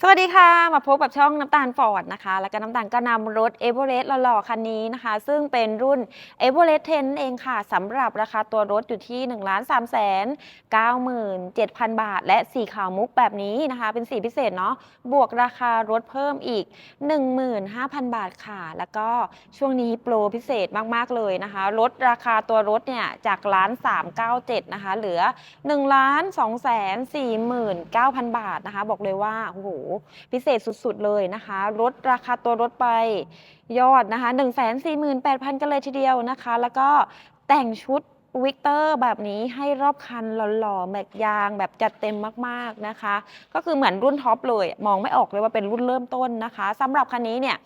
สวัสดีค่ะ มาพบกับช่องน้ำตาลฟอร์ดนะคะ แล้วก็น้ำตาลก็นำรถ e v e r e s t หล่อๆ คันนี้นะคะ ซึ่งเป็นรุ่น e v e r e s t 10เองค่ะสำหรับราคาตัวรถอยู่ที่ 1 3 9 7 0 0 0 บาท และสีขาวมุกแบบนี้นะคะ เป็นสีพิเศษเนาะบวกราคารถเพิ่มอีก 15,000 บาทค่ะ แล้วก็ช่วงนี้โปรพิเศษมากๆเลยนะคะลดราคาตัวรถเนี่ยจากล้าน397นะคะเหลือ1 2 4 9 0 0 0 บาทนะคะ บอกเลยว่าโอ้โหพิเศษสุดๆเลยนะคะลดราคาตัวรถไปยอดนะคะ 1 4 8 0 0 0 กันเลยทีเดียวนะคะ แล้วก็แต่งชุด วิกเตอร์แบบนี้ให้รอบคันหล่อๆแม็กยางแบบจัดเต็มมากๆนะคะ ก็คือเหมือนรุ่นท็อปเลย มองไม่ออกเลยว่าเป็นรุ่นเริ่มต้นนะคะสำหรับคันนี้เนี่ย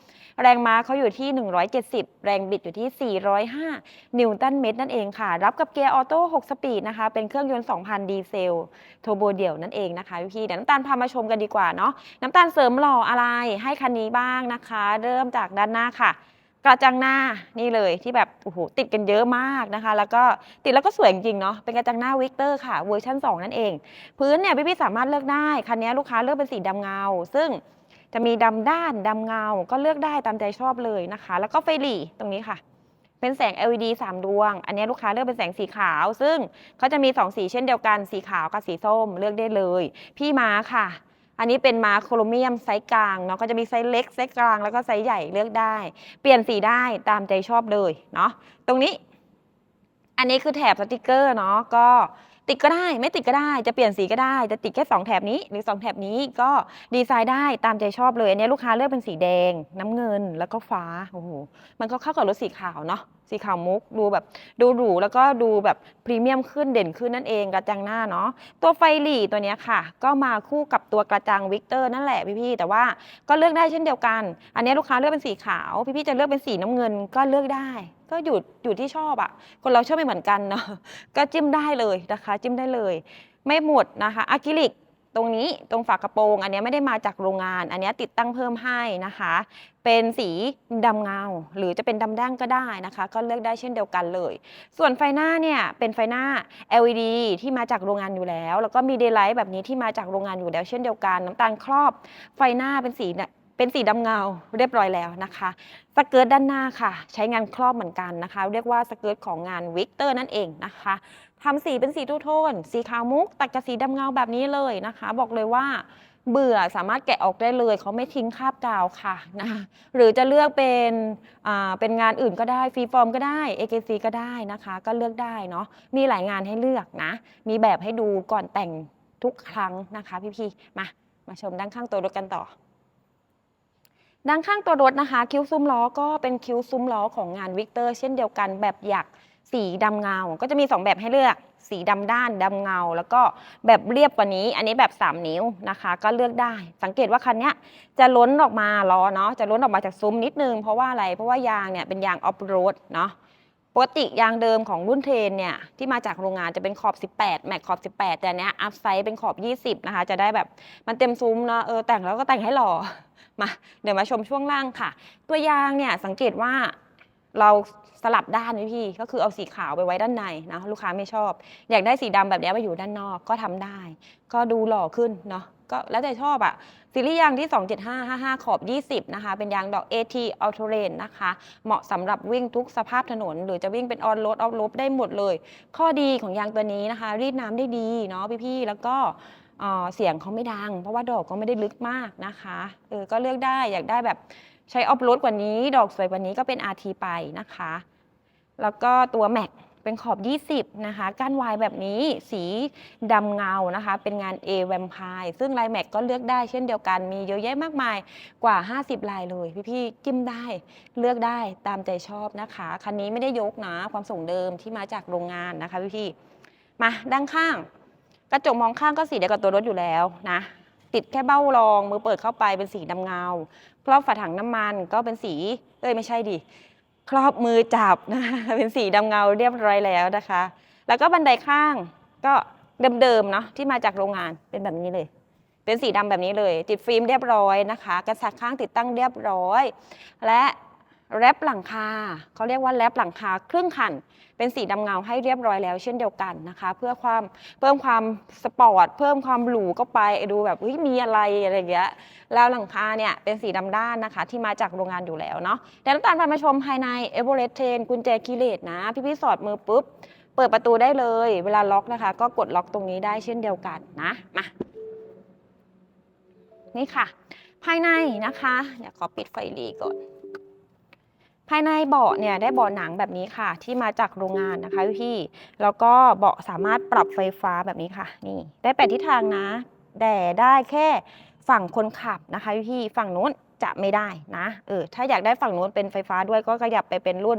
แรงม้าเขาอยู่ที่ 170 แรงบิดอยู่ที่ 405 นิวตันเมตรนั่นเองค่ะ รับกับเกียร์ออโต้ 6 สปีดนะคะ เป็นเครื่องยนต์ 2,000 ดีเซลโทโบเดี่ยวนั่นเองนะคะพี่เดี๋ยวน้ำตาลพามาชมกันดีกว่าเนาะน้ำตาลเสริมหล่ออะไรให้คันนี้บ้างนะคะ เริ่มจากด้านหน้าค่ะ กระจังหน้านี่เลยที่แบบโอ้โหติดกันเยอะมากนะคะ แล้วก็ติดแล้วก็สวยจริงเนาะเป็นกระจังหน้าวิกเตอร์ค่ะเวอร์ชัน2 นั่นเอง พื้นเนี่ยพี่ๆสามารถเลือกได้คันนี้ลูกค้าเลือกเป็นสีดำเงา ซึ่งจะมีดำด้านดำเงา ก็เลือกได้ตามใจชอบเลยนะคะ แล้วก็ไฟหลีตรงนี้ค่ะ เป็นแสง LED 3 ดวง อันนี้ลูกค้าเลือกเป็นแสงสีขาว ซึ่งเขาจะมี 2 สีเช่นเดียวกันสีขาวกับสีส้มเลือกได้เลย พี่มาค่ะ อันนี้เป็นม้าโครเมียมไซส์กลางเนาะก็จะมีไซส์เล็กไซส์กลางแล้วก็ไซส์ใหญ่เลือกได้ เปลี่ยนสีได้ตามใจชอบเลยเนาะตรงนี้ อันนี้คือแถบสติกเกอร์เนาะก็ติดก็ได้ไม่ติดก็ได้จะเปลี่ยนสีก็ได้ จะติดแค่2แถบนี้ หรือ 2 แถบนี้ก็ดีไซน์ได้ตามใจชอบเลย อันนี้ลูกค้าเลือกเป็นสีแดง น้ำเงินแล้วก็ฟ้าโอ้โหมันก็เข้ากับรถสีขาวเนาะ สีขาวมุกดูแบบดูหรูแล้วก็ดูแบบพรีเมียมขึ้นเด่นขึ้นนั่นเองกระจังหน้าเนาะตัวไฟหลีตัวนี้ค่ะ ก็มาคู่กับตัวกระจังวิกเตอร์นั่นแหละพี่ๆแต่ว่าก็เลือกได้เช่นเดียวกัน อันนี้ลูกค้าเลือกเป็นสีขาวพี่ๆจะเลือกเป็นสีน้ำเงินก็เลือกได้ก็อยู่อยู่ที่ชอบอะ คนเราชอบไม่เหมือนกันเนาะก็จิ้มได้เลยนะคะ จิ้มได้เลย ไม่หมดนะคะอะคริลิก ตรงนี้ตรงฝากระโปรง อันนี้ไม่ได้มาจากโรงงาน อันนี้ติดตั้งเพิ่มให้นะคะ เป็นสีดำเงา หรือจะเป็นดำแดงก็ได้นะคะ ก็เลือกได้เช่นเดียวกันเลย ส่วนไฟหน้าเนี่ยเป็นไฟหน้า LED ที่มาจากโรงงานอยู่แล้ว แล้วก็มีเดย์ไลท์แบบนี้ที่มาจากโรงงานอยู่แล้ว เช่นเดียวกัน น้ำตาลครอบไฟหน้าเป็นสีเนี่ยเป็นสีดำเงาเรียบร้อยแล้วนะคะสเกิร์ตด้านหน้าค่ะ ใช้งานครอบเหมือนกันนะคะ เรียกว่าสเกิร์ตของงานวิกเตอร์นั่นเองนะคะ ทำสีเป็นสีทูโทน สีขาวมุกตัดกับสีดำเงาแบบนี้เลยนะคะ บอกเลยว่า เบื่อสามารถแกะออกได้เลย เขาไม่ทิ้งคราบกาวค่ะนะคะหรือจะเลือกเป็นอ่าเป็นงานอื่นก็ได้ฟรีฟอร์มก็ได้ AKC ก็ได้นะคะ ก็เลือกได้เนาะมีหลายงานให้เลือกนะ มีแบบให้ดูก่อนแต่งทุกครั้งนะคะพี่ๆมามาชมด้านข้างตัวรถกันต่อด้านข้างตัวรถนะคะ คิ้วซุ้มล้อก็เป็นคิ้วซุ้มล้อของงานวิกเตอร์ เช่นเดียวกันแบบหยัก สีดำเงา ก็จะมี 2 แบบให้เลือก สีดำด้านดำเงา แล้วก็แบบเรียบกว่านี้ อันนี้แบบ 3 นิ้วนะคะ ก็เลือกได้ สังเกตว่าคันนี้จะล้นออกมาล้อเนาะ จะล้นออกมาจากซุ้มนิดนึง เพราะว่าอะไร เพราะว่ายางเนี่ยเป็นยางออฟโรดเนาะ ปกติยางเดิมของรุ่นเทนเนี่ยที่มาจากโรงงานจะเป็นขอบ 18 แม็กขอบ 18 แต่อันเนี้ยอัพไซส์เป็นขอบ 20 นะคะ จะได้แบบมันเต็มซุ้มเนาะ เออแต่งแล้วก็แต่งให้หล่อ มา เดี๋ยวมาชมช่วงล่างค่ะ ตัวยางเนี่ยสังเกตว่า เราสลับด้านไว้พี่ ก็คือเอาสีขาวไปไว้ด้านในนะลูกค้าไม่ชอบ อยากได้สีดำแบบนี้ไปอยู่ด้านนอกก็ทำได้ ก็ดูหล่อขึ้นเนาะก็แล้วแต่ชอบอะซีรีส์ยางที่ 27555 ขอบ 20 นะคะ เป็นยางดอก AT a l t e r a n นะคะ เหมาะสำหรับวิ่งทุกสภาพถนน หรือจะวิ่งเป็นออนโรดออฟโรดได้หมดเลย ข้อดีของยางตัวนี้นะคะ รีดน้ำได้ดีเนาะพี่ๆ แล้วก็เสียงเขาไม่ดัง เพราะว่าดอกก็ไม่ได้ลึกมากนะคะเออก็เลือกได้อยากได้แบบ ใช้ออฟโรดกว่านี้ ดอกสวยกว่านี้ก็เป็น RT ไปนะคะ แล้วก็ตัวแม็กเป็นขอบ 20 นะคะ ก้านวายแบบนี้สีดำเงานะคะ เป็นงาน A Vampire ซึ่งลายแม็กก็เลือกได้เช่นเดียวกัน มีเยอะแยะมากมายกว่า 50 ลายเลย พี่ๆจิ้มได้เลือกได้ตามใจชอบนะคะ คันนี้ไม่ได้ยกนะ ความส่งเดิมที่มาจากโรงงานนะคะพี่ๆมาด้านข้าง กระจกมองข้างก็สีเดียวกับตัวรถอยู่แล้วนะ ติดแค่เบ้ารองมือเปิดเข้าไปเป็นสีดำเงา ครอบฝาถังน้ำมันก็เป็นสีเอ้ยไม่ใช่ดิครอบมือจับนะเป็นสีดำเงาเรียบร้อยแล้วนะคะ แล้วก็บันไดข้างก็เดิมๆเนาะที่มาจากโรงงานเป็นแบบนี้เลย เป็นสีดำแบบนี้เลย ติดฟิล์มเรียบร้อยนะคะ กระสักข้างติดตั้งเรียบร้อย และ แรปหลังคาเขาเรียกว่าแรปหลังคาครึ่งคัน เป็นสีดำเงาให้เรียบร้อยแล้วเช่นเดียวกันนะคะ เพื่อความเพิ่มความสปอร์ตเพิ่มความหรูก็ไปดูแบบเฮ้ยมีอะไรอะไรอย่างเงี้ยแล้วหลังคาเนี่ยเป็นสีดำด้านนะคะ ที่มาจากโรงงานอยู่แล้วเนาะเดี๋ยวน้ำตาลพามาชมภายในเอเวอเรสต์เทนกุญแจคีเลตนะ พี่ๆสอดมือปุ๊บ เปิดประตูได้เลย เวลาล็อกนะคะ ก็กดล็อกตรงนี้ได้เช่นเดียวกันนะมานี่ค่ะ ภายในนะคะเดี๋ยวขอปิดไฟลีก่อน ภายในเบาะเนี่ยได้เบาะหนังแบบนี้ค่ะ ที่มาจากโรงงานนะคะพี่ แล้วก็เบาะสามารถปรับไฟฟ้าแบบนี้ค่ะ นี่ได้แปดทิศทางนะแต่ได้แค่ฝั่งคนขับนะคะพี่ฝั่งนู้นจะไม่ได้นะเออถ้าอยากได้ฝั่งนู้นเป็นไฟฟ้าด้วยก็ขยับไปเป็นรุ่น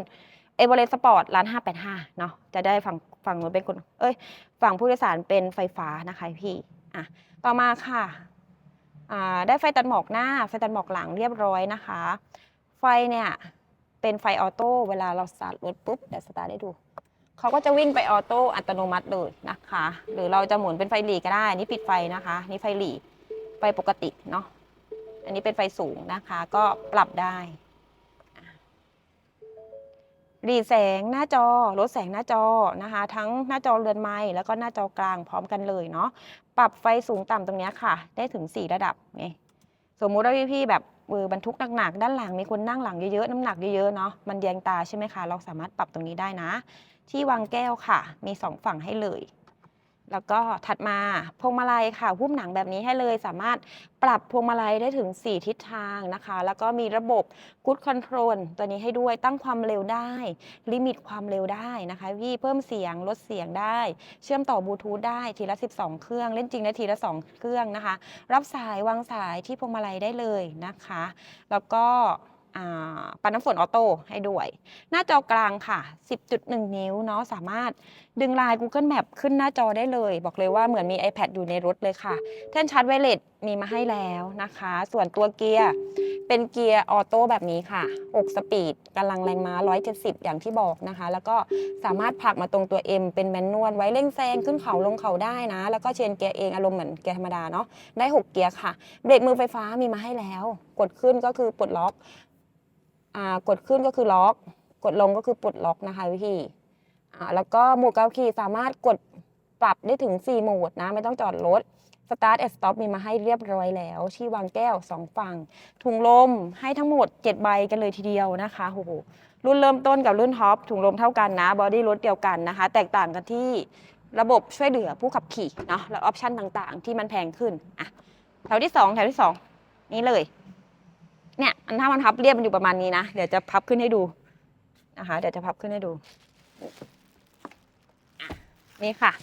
เอเวอเรสต์สปอร์ตร้าน585เนาะจะได้ฝั่งฝั่งนู้นเป็นคนเอ้ยฝั่งผู้โดยสารเป็นไฟฟ้านะคะพี่อะต่อมาค่ะอ่าได้ไฟตัดหมอกหน้า ไฟตัดหมอกหลังเรียบร้อยนะคะ ไฟเนี่ย เป็นไฟออโต้เวลาเราสตาร์ทรถปุ๊บเดี๋ยวสตาร์ทให้ดูเขาก็จะวิ่งไปออโต้อัตโนมัติเลยนะคะ หรือเราจะหมุนเป็นไฟหลีก็ได้นี่ปิดไฟนะคะ นี่ไฟหลีไฟปกติเนาะอันนี้เป็นไฟสูงนะคะ ก็ปรับได้หลีแสงหน้าจอลดแสงหน้าจอนะคะ ทั้งหน้าจอเรือนไม้แล้วก็หน้าจอกลางพร้อมกันเลยเนาะปรับไฟสูงต่ำตรงนี้ค่ะ ได้ถึง 4 ระดับไงสมมุติว่าพี่ๆแบบ เออบรรทุกหนักๆด้านหลังมีคนนั่งหลังเยอะๆน้ำหนักเยอะๆเนาะมันแยงตาใช่ไหมคะ เราสามารถปรับตรงนี้ได้นะ ที่วางแก้วค่ะ มีสองฝั่งให้เลย แล้วก็ถัดมาพวงมาลัยค่ะหุ้มหนังแบบนี้ให้เลยสามารถปรับพวงมาลัยได้ถึง 4 ทิศทางนะคะ แล้วก็มีระบบ Good Control ตัวนี้ให้ด้วยตั้งความเร็วได้ ลิมิตความเร็วได้นะคะพี่เพิ่มเสียงลดเสียงได้ เชื่อมต่อบลูทูธได้ทีละ 12 เครื่อง เล่นจริงได้ทีละ 2 เครื่องนะคะ รับสายวางสายที่พวงมาลัยได้เลยนะคะ แล้วก็ ปันน้ำฝนออโต้ให้ด้วย หน้าจอกลางค่ะ 10.1 นิ้วเนาะสามารถดึงไลน์ Google Map ขึ้นหน้าจอได้เลย บอกเลยว่าเหมือนมี iPad อยู่ในรถเลยค่ะ แท่นชาร์จไวเลสมีมาให้แล้วนะคะ ส่วนตัวเกียร์ เป็นเกียร์ออโต้แบบนี้ค่ะ 6 สปีดกำลังแรงม้า 170 อย่างที่บอกนะคะ แล้วก็สามารถผลักมาตรงตัว M เป็นแมนนวลไว้เร่งแซงขึ้นเขาลงเขาได้นะ แล้วก็เชนเกียร์เองอารมณ์เหมือนเกียร์ธรรมดาเนาะได้ 6 เกียร์ค่ะ เบรกมือไฟฟ้ามีมาให้แล้ว กดขึ้นก็คือปลดล็อก กดขึ้นก็คือล็อก กดลงก็คือปลดล็อกนะคะพี่แล้วก็โหมดเก้าคีสามารถกดปรับได้ถึง 4 โหมดนะ ไม่ต้องจอดรถ Start and Stop มีมาให้เรียบร้อยแล้ว ที่วางแก้ว 2 ฝั่ง ถุงลมให้ทั้งหมด 7 ใบกันเลยทีเดียวนะคะโหรุ่นเริ่มต้นกับรุ่นท็อปถุงลมเท่ากันนะบอดี้รถเดียวกันนะคะ แตกต่างกันที่ระบบช่วยเหลือผู้ขับขี่เนาะและออปชันต่างๆ ที่มันแพงขึ้นอะแถวที่ 2 แถวที่ 2 นี้เลย เนี่ยอันถ้ามันพับเรียบมันอยู่ประมาณนี้นะเดี๋ยวจะพับขึ้นให้ดูนะคะเดี๋ยวจะพับขึ้นให้ดู นี่ค่ะ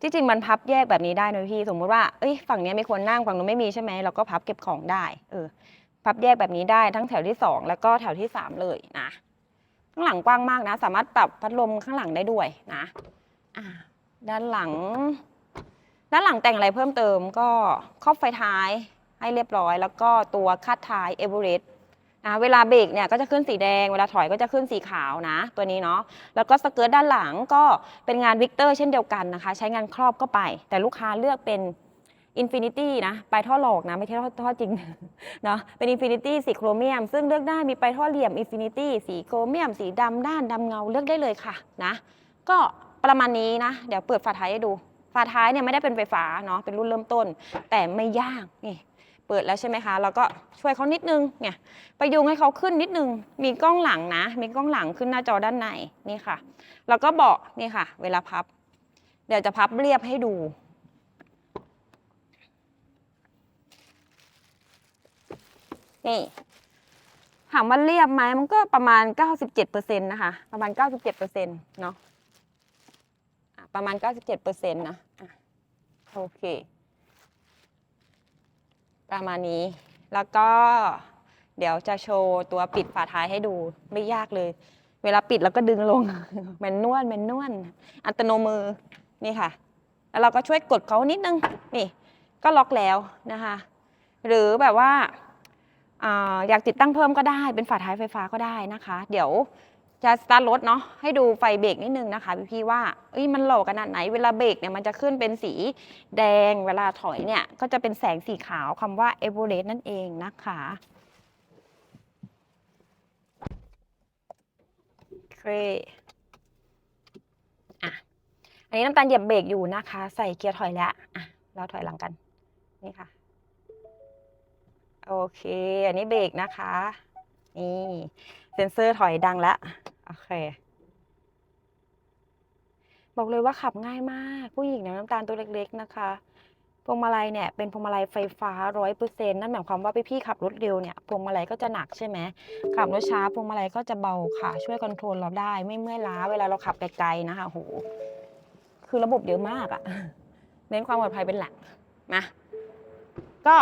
ที่จริงมันพับแยกแบบนี้ได้นะพี่สมมุติว่าเอ้ยฝั่งนี้ยมีคนนั่งฝั่งนู้นไม่มีใช่ไหมเราก็พับเก็บของได้ เออ พับแยกแบบนี้ได้ทั้งแถวที่สองแล้วก็แถวที่สามเลยนะข้างหลังกว้างมากนะ สามารถปรับพัดลมข้างหลังได้ด้วยนะ อ่า ด้านหลัง ด้านหลังแต่งอะไรเพิ่มเติมก็ครอบไฟท้ายให้เรียบร้อย แล้วก็ตัวคาดท้ายเอเวอเรสต์นะเวลาเบรกเนี่ยก็จะขึ้นสีแดง เวลาถอยก็จะขึ้นสีขาวนะ ตัวนี้เนาะแล้วก็สเกิร์ตด้านหลังก็เป็นงานวิกเตอร์เช่นเดียวกันนะคะ ใช้งานครอบก็ไป แต่ลูกค้าเลือกเป็นอินฟินิตี้นะปลายท่อหลอกนะ ไม่ใช่ท่อท่อจริงเนาะเป็นอินฟินิตี้สีโครเมียม ซึ่งเลือกได้มีปลายท่อเหลี่ยมอินฟินิตี้สีโครเมียม สีดำด้านดำเงาเลือกได้เลยค่ะนะ ก็ประมาณนี้นะ เดี๋ยวเปิดฝาท้ายให้ดู ฝาท้ายเนี่ยไม่ได้เป็นไฟฟ้าเนาะเป็นรุ่นเริ่มต้น แต่ไม่ยากนี่เปิดแล้วใช่ไหมคะเราก็ช่วยเขานิดนึงเนี่ยประยุงให้เขาขึ้นนิดนึง มีกล้องหลังนะ มีกล้องหลังขึ้นหน้าจอด้านในนี่ค่ะ แล้วก็เบาะนี่ค่ะ เวลาพับ เดี๋ยวจะพับเรียบให้ดูนี่ถามว่าเรียบไหมมันก็ประมาณ 97%นะคะ ประมาณ 97%เนาะ ประมาณ 97%นะอะโอเค ประมาณนี้ แล้วก็เดี๋ยวจะโชว์ตัวปิดฝาท้ายให้ดูไม่ยากเลย เวลาปิดแล้วก็ดึงลงแมนนวลแมนนวลอัตโนมือนี่ค่ะ แล้วเราก็ช่วยกดเขานิดนึงนี่ ก็ล็อกแล้วนะคะ หรือแบบว่าอาอยากติดตั้งเพิ่มก็ได้เป็นฝาท้ายไฟฟ้าก็ได้นะคะ เดี๋ยว จะสตาร์ทรถเนาะให้ดูไฟเบรกนิดนึงนะคะพี่พี่ๆว่าเอ้ยมันหล่อขนาดไหนเวลาเบรกเนี่ยมันจะขึ้นเป็นสีแดงเวลาถอยเนี่ยก็จะเป็นแสงสีขาวคำว่า e v o r e s t นั่นเองนะคะ โอเคอะอันนี้น้ำตาลเหยียบเบรกอยู่นะคะ ใส่เกียร์ถอยแล้วอะเราถอยหลังกัน นี่ค่ะ โอเค อันนี้เบรกนะคะ นี่เซ็นเซอร์ถอยดังแล้ว โอเค บอกเลยว่าขับง่ายมาก ผู้หญิงเนี่ยน้ำตาลตัวเล็ก ๆ นะคะพวงมาลัยเนี่ยเป็นพวงมาลัยไฟฟ้าร้อยเปอร์เซ็นต์นั่นหมายความว่าพี่ๆขับรถเร็วเนี่ยพวงมาลัยก็จะหนักใช่ไหมขับรถช้าพวงมาลัยก็จะเบาค่ะช่วยคอนโทรลเราได้ไม่เมื่อยล้าเวลาเราขับไกลๆนะคะโหคือระบบเยอะมากอะเน้นความปลอดภัยเป็นหลักนะก็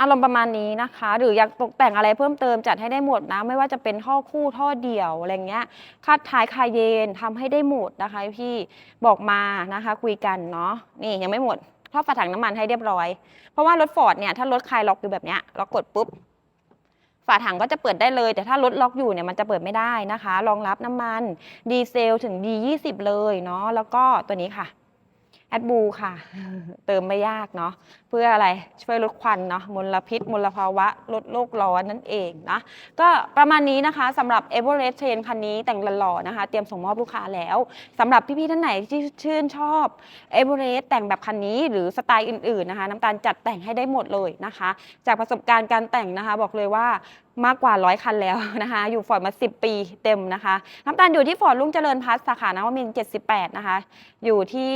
อารมณ์ประมาณนี้นะคะ หรืออยากตกแต่งอะไรเพิ่มเติมจัดให้ได้หมดนะ ไม่ว่าจะเป็นท่อคู่ท่อเดี่ยวอะไรเงี้ยคาดท้ายคาเยนทำให้ได้หมดนะคะพี่บอกมานะคะ คุยกันเนาะนี่ยังไม่หมดท่อฝาถังน้ำมันให้เรียบร้อย เพราะว่ารถฟอร์ดเนี่ยถ้ารถคลายล็อกอยู่แบบเนี้ยเรากดปุ๊บฝาถังก็จะเปิดได้เลย แต่ถ้ารถล็อกอยู่เนี่ยมันจะเปิดไม่ได้นะคะ รองรับน้ำมันดีเซลถึง D20 เลยเนาะแล้วก็ตัวนี้ค่ะแอดบูค่ะ เติมไม่ยากเนาะ พื่ออะไรช่วยลดควันเนาะมลพิษมลภาวะลดโลกร้อนนั่นเองนะก็ประมาณนี้นะคะสำหรับ e v e r e s t Train คันนี้แต่งหล่อๆนะคะ เตรียมส่งมอบลูกค้าแล้วสำหรับพี่ๆท่านไหนที่ชื่นชอบ e v e r e s t แต่งแบบคันนี้หรือสไตล์อื่นๆนะคะน้ำตาลจัดแต่งให้ได้หมดเลยนะคะ จากประสบการณ์การแต่งนะคะ บอกเลยว่ามากกว่าร้อยคันแล้วนะคะ อยู่ฟอร์ดมา 10 ปีเต็มนะคะ น้ำตาลอยู่ที่ฟอร์ดลุงเจริญพัฒน์สาขานวมินทร์78 นะคะ อยู่ที่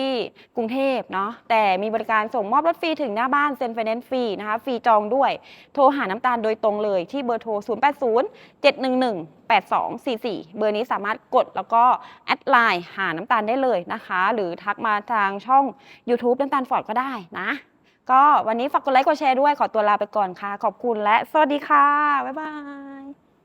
กรุงเทพเนาะแต่มีบริการส่งมอบรถฟรีถึงหน้าบ้านเซ็นไฟแนนซ์ฟรีนะคะฟรีจองด้วย โทรหาน้ำตาลโดยตรงเลยที่เบอร์โทร 080 711 8244 เบอร์นี้สามารถกดแล้วก็แอดไลน์หาน้ำตาลได้เลยนะคะ หรือทักมาทางช่อง YouTube น้ำตาลฟอร์ดก็ได้นะ ก็วันนี้ฝากกดไลค์กดแชร์ด้วยขอตัวลาไปก่อนค่ะ ขอบคุณและสวัสดีค่ะ บ๊ายบาย